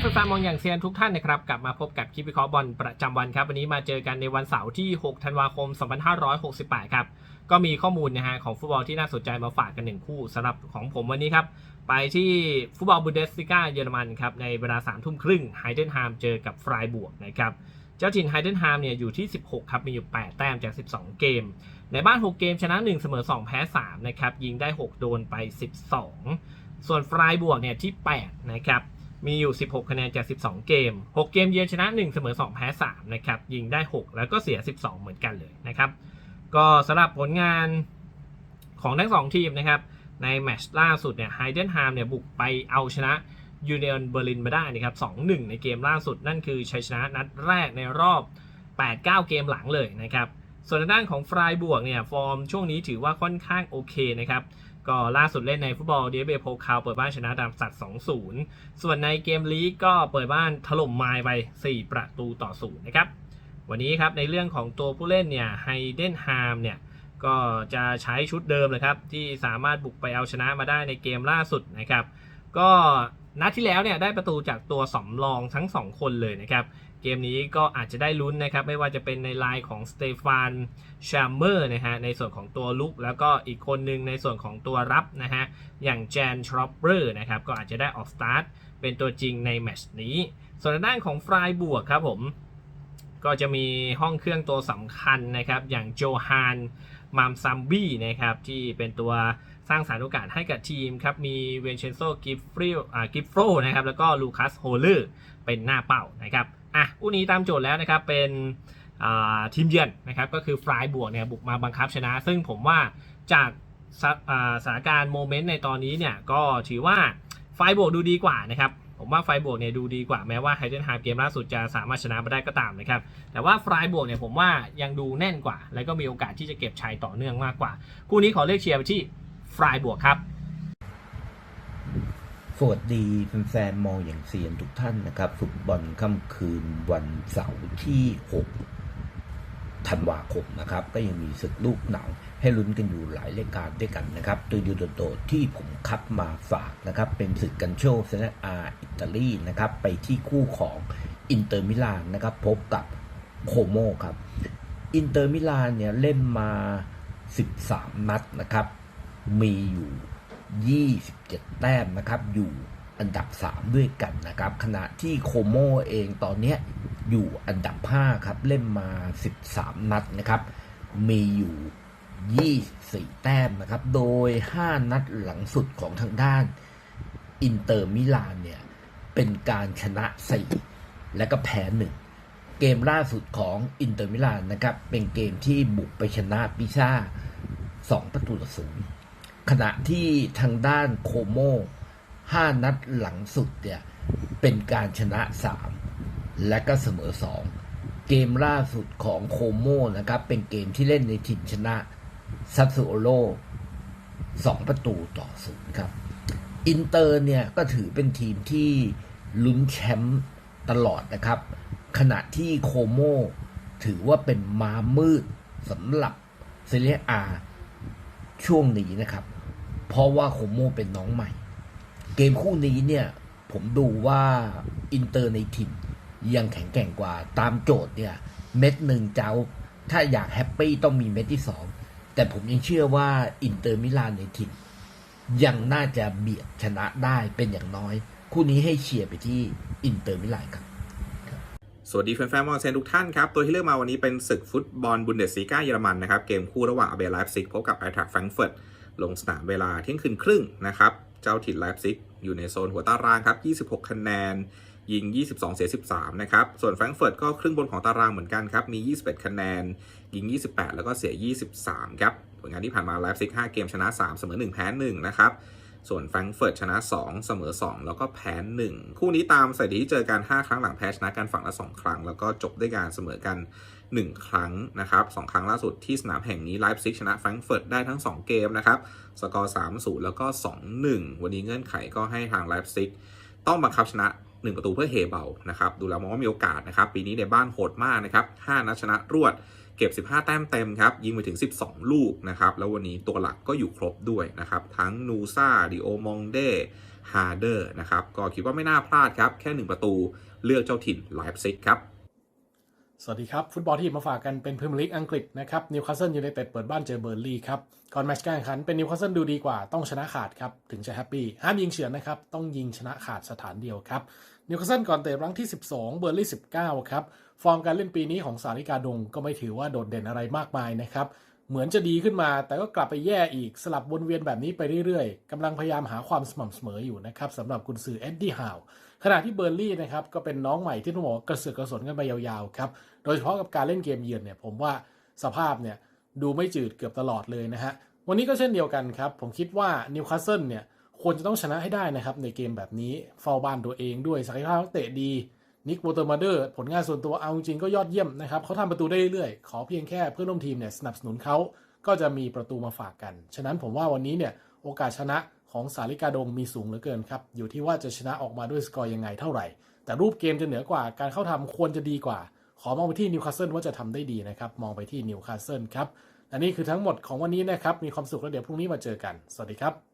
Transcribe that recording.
แฟนๆมองอย่างเซียนทุกท่านนะครับกลับมาพบกับคลิปวิเคราะห์บอลประจำวันครับวันนี้มาเจอกันในวันเสาร์ที่ 6 ธันวาคม 2568 ครับก็มีข้อมูลนะฮะของฟุตบอลที่น่าสนใจมาฝากกันหนึ่งคู่สำหรับของผมวันนี้ครับ ไปที่ฟุตบอลบุนเดสลิก้าเยอรมันครับในเวลา3ทุ่มครึ่งไฮเดนฮามเจอกับฟรายบวกนะครับเจ้าถิ่นไฮเดนฮามเนี่ยอยู่ที่ 16 ครับมีอยู่ 8 แต้มจาก 12 เกม ในบ้าน 6 เกมชนะ 1 เสมอ 2 แพ้ 3 นะครับยิงได้ 6 โดนไป 12 ส่วนฟรายบวกเนี่ยที่ 8 นะครับ มีอยู่ 16 คะแนนจาก 12 เกม 6 เกมเยือนชนะ 1 เสมอ 2 แพ้ 3 นะครับ ยิงได้ 6 แล้วก็เสีย 12 เหมือนกันเลยนะครับ ก็สำหรับผลงานของทั้ง 2 ทีมนะครับ ในแมตช์ล่าสุดเนี่ยไฮเดนฮามเนี่ยบุกไปเอาชนะยูเนียนเบอร์ลินมาได้นะครับ 2-1 ในเกมล่าสุดนั่นคือชัยชนะนัดแรกในรอบ 8-9 เกมหลังเลยนะครับ ส่วนด้านของฟรายบวกเนี่ยฟอร์มช่วงนี้ถือว่าค่อนข้างโอเคนะครับก็ล่าสุดเล่นในฟุตบอลเดียเบโพคาวเปิดบ้านชนะดามสัตว์2-0 ส่วนในเกมลีกก็เปิดบ้านถล่มไมล์ไป 4 ประตูต่อ0นะครับ วันนี้ครับในเรื่องของตัวผู้เล่นเนี่ยไฮเดนฮามเนี่ยก็จะใช้ชุดเดิมเลยครับ ที่สามารถบุกไปเอาชนะมาได้ในเกมล่าสุดนะครับ ก็ นัดที่แล้วเนี่ยได้ประตูจากตัวสำรองทั้ง 2 คนเลยนะครับ เกมนี้ก็อาจจะได้ลุ้นนะครับ ไม่ว่าจะเป็นในไลน์ของสเตฟานชามเมอร์นะฮะในส่วนของตัวลุก แล้วก็อีกคนหนึ่งในส่วนของตัวรับนะฮะอย่างแจนทรอปเปอร์นะครับก็อาจจะได้ออกสตาร์ทเป็นตัวจริงในแมชนี้ ส่วนด้านของฟรายบวกครับผม ก็จะมีห้องเครื่องตัวสำคัญนะครับอย่างโจฮาน มามซัมบี้นะครับที่เป็นตัวสร้างสารโอกาสให้กับทีมครับมีเวนเชนโซกิฟฟริลอ่ากิฟโฟนะครับแล้วก็ลูคัสโฮเลอร์เป็นหน้าเป้านะครับอะคู่นี้ตามโจทย์แล้วนะครับเป็นทีมเยือนนะครับก็คือฟรายบวกเนี่ยบุกมาบังคับชนะ ซึ่งผมว่าจากสถานการณ์โมเมนต์ในตอนนี้เนี่ยก็ถือว่าไฟบวกดูดีกว่านะครับ ผมว่าไฟบวกเนี่ยดูดีกว่าแม้ว่าไฮเดนฮาเกมล่าสุดจะสามารถชนะมาได้ก็ตามนะครับ แต่ว่าไฟบวกเนี่ยผมว่ายังดูแน่นกว่า และก็มีโอกาสที่จะเก็บชัยต่อเนื่องมากกว่า คู่นี้ขอเลือกเชียร์ไปที่ไฟบวกครับสวัสดีแฟนๆมองอย่างเซียนทุกท่านนะครับ ฟุตบอลค่ำคืนวันเสาร์ที่ 6 ธันวาคมนะครับ ก็ยังมีศึกลูกหนัง ให้ลุ้นกันอยู่หลายรายการด้วยกันนะครับตัวยูโดโดที่ผมคัดมาฝากนะครับ เป็นศึกกันโชเซเนอาอิตาลีนะครับไปที่คู่ของอินเตอร์มิลานนะครับ พบกับโคโมครับอินเตอร์มิลานเนี่ยเล่นมา 13 นัดนะครับ มีอยู่ 27 แต้มนะครับ อยู่อันดับ 3 ด้วยกันนะครับ ขณะที่โคโมเองตอนนี้ อยู่อันดับ 5 ครับ เล่นมา 13 นัดนะครับ มีอยู่ 24 แต้มนะครับ โดย 5 นัดหลังสุดของทางด้านอินเตอร์มิลานเนี่ย เป็นการชนะ 4 และก็แพ้1เกมล่าสุดของอินเตอร์มิลานนะครับ เป็นเกมที่บุกไปชนะปิซ่า 2 ประตูต่อศูนย์ขณะที่ทางด้านโคโม5 นัดหลังสุดเนี่ย เป็นการชนะ 3 และก็เสมอ 2 เกมล่าสุดของโคโมนะครับ เป็นเกมที่เล่นในถิ่นชนะซัตสึโอโร่2ประตูต่อศูนย์ครับ อินเตอร์เนี่ยก็ถือเป็นทีมที่ลุ้นแชมป์ตลอดนะครับ ขณะที่โคโมถือว่าเป็นม้ามืดสำหรับเซเรียอาช่วงนี้นะครับ เพราะว่าโคโมเป็นน้องใหม่ เกมคู่นี้เนี่ยผมดูว่าอินเตอร์ในถิ่น ยังแข็งแกร่งกว่าตามโจทย์เนี่ย เม็ดหนึ่งเจ้า ถ้าอยากแฮปปี้ต้องมีเม็ดที่สองแต่ผมยังเชื่อว่าอินเตอร์มิลานในถิ่นยังน่าจะเบียดชนะได้เป็นอย่างน้อย คู่นี้ให้เชียร์ไปที่อินเตอร์มิลานครับสวัสดีแฟนๆมอนเซนทุกท่านครับ ตัวที่เลือกมาวันนี้เป็นศึกฟุตบอลบุนเดสซีกาเยอรมันนะครับ เกมคู่ระหว่างอาเบไลฟ์ซิกพบกับไอทรัคแฟรงก์เฟิร์ตลงสนามเวลาเที่ยงคืนครึ่งนะครับ เจ้าถิ่นไลฟ์ซิกอยู่ในโซนหัวตารางครับ 26 คะแนน ยิง 22 เสีย 13 นะครับ ส่วนแฟรงก์เฟิร์ตก็ครึ่งบนของตารางเหมือนกันครับ มี 21 คะแนน ยิง 28 แล้วก็เสีย 23 ครับ ผลงานที่ผ่านมาไลฟ์ซิก 5 เกมชนะ 3 เสมอ 1 แพ้ 1 นะครับ ส่วนแฟรงก์เฟิร์ตชนะ 2 เสมอ 2 แล้วก็แพ้ 1 คู่นี้ตามสถิติที่เจอกัน 5 ครั้งหลังแพ้ชนะกันฝั่งละ 2 ครั้ง แล้วก็จบด้วยการเสมอกัน 1 ครั้งนะครับ 2 ครั้งล่าสุดที่สนามแห่งนี้ไลฟ์ซิกชนะแฟรงก์เฟิร์ตได้ทั้ง 2 เกมนะครับ สกอร์ 3-0 แล้วก็ 2-1 วันนี้เงื่อนไขก็ให้ทางไลฟ์ซิกต้องบังคับชนะ 1 ประตูเพื่อเฮเบานะครับดูแล้วมองว่ามีโอกาสนะครับปีนี้ในบ้านโหดมากนะครับ5นัดชนะรวดเก็บ 15 แต้มเต็มครับยิงไปถึง 12 ลูกนะครับแล้ววันนี้ตัวหลักก็อยู่ครบด้วยนะครับทั้งนูซาดิโอมองเดฮาร์เดอร์นะครับก็คิดว่าไม่น่าพลาดครับแค่ 1 ประตูเลือกเจ้าถิ่นไลฟ์ซิกครับ สวัสดีครับ ฟุตบอลที่มาฝากกันเป็นพรีเมียร์ลีกอังกฤษนะครับนิวคาสเซิลยูไนเต็ดเปิดบ้านเจอเบอร์ลีครับ ก่อนแมตช์การแข่งขันเป็นนิวคาสเซิลดูดีกว่าต้องชนะขาดครับ ถึงจะแฮปปี้ ห้ามยิงเฉือนนะครับ ต้องยิงชนะขาดสถานเดียวครับนิวคาสเซิลก่อนเตะรั้งที่ 12 เบอร์ลี่19 ครับ ฟอร์มการเล่นปีนี้ของสาริกาดงก็ไม่ถือว่าโดดเด่นอะไรมากมายนะครับ เหมือนจะดีขึ้นมา แต่ก็กลับไปแย่อีกสลับวนเวียนแบบนี้ไปเรื่อยๆกำลังพยายามหาความสม่ำเสมออยู่นะครับสำหรับกุนซือเอ็ดดี้ฮาวขณะที่เบอร์ลี่นะครับก็เป็นน้องใหม่ที่ต้องบอกกระเสือกกระสนกันไปยาวๆครับโดยเฉพาะกับการเล่นเกมเยือนเนี่ยผมว่าสภาพเนี่ยดูไม่จืดเกือบตลอดเลยนะฮะวันนี้ก็เช่นเดียวกันครับ ผมคิดว่านิวคาสเซิลเนี่ยควรจะต้องชนะให้ได้นะครับในเกมแบบนี้เฝ้าบ้านตัวเองด้วยศักยภาพนักเตะดี นิกโบเตอร์มาเดอร์ผลงานส่วนตัวเอาจริงก็ยอดเยี่ยมนะครับเขาทำประตูได้เรื่อยๆ ขอเพียงแค่เพื่อนร่วมทีมเนี่ยสนับสนุนเขาก็จะมีประตูมาฝากกัน ฉะนั้นผมว่าวันนี้เนี่ยโอกาสชนะของสาริกาดงมีสูงเหลือเกินครับ อยู่ที่ว่าจะชนะออกมาด้วยสกอร์ยังไงเท่าไหร่ แต่รูปเกมจะเหนือกว่า การเข้าทำควรจะดีกว่า ขอมองไปที่นิวคาสเซิลว่าจะทำได้ดีนะครับ มองไปที่นิวคาสเซิลครับ และนี่คือทั้งหมดของวันนี้นะครับ มีความสุขแล้วเดี๋ยวพรุ่งนี้มาเจอกัน สวัสดีครับ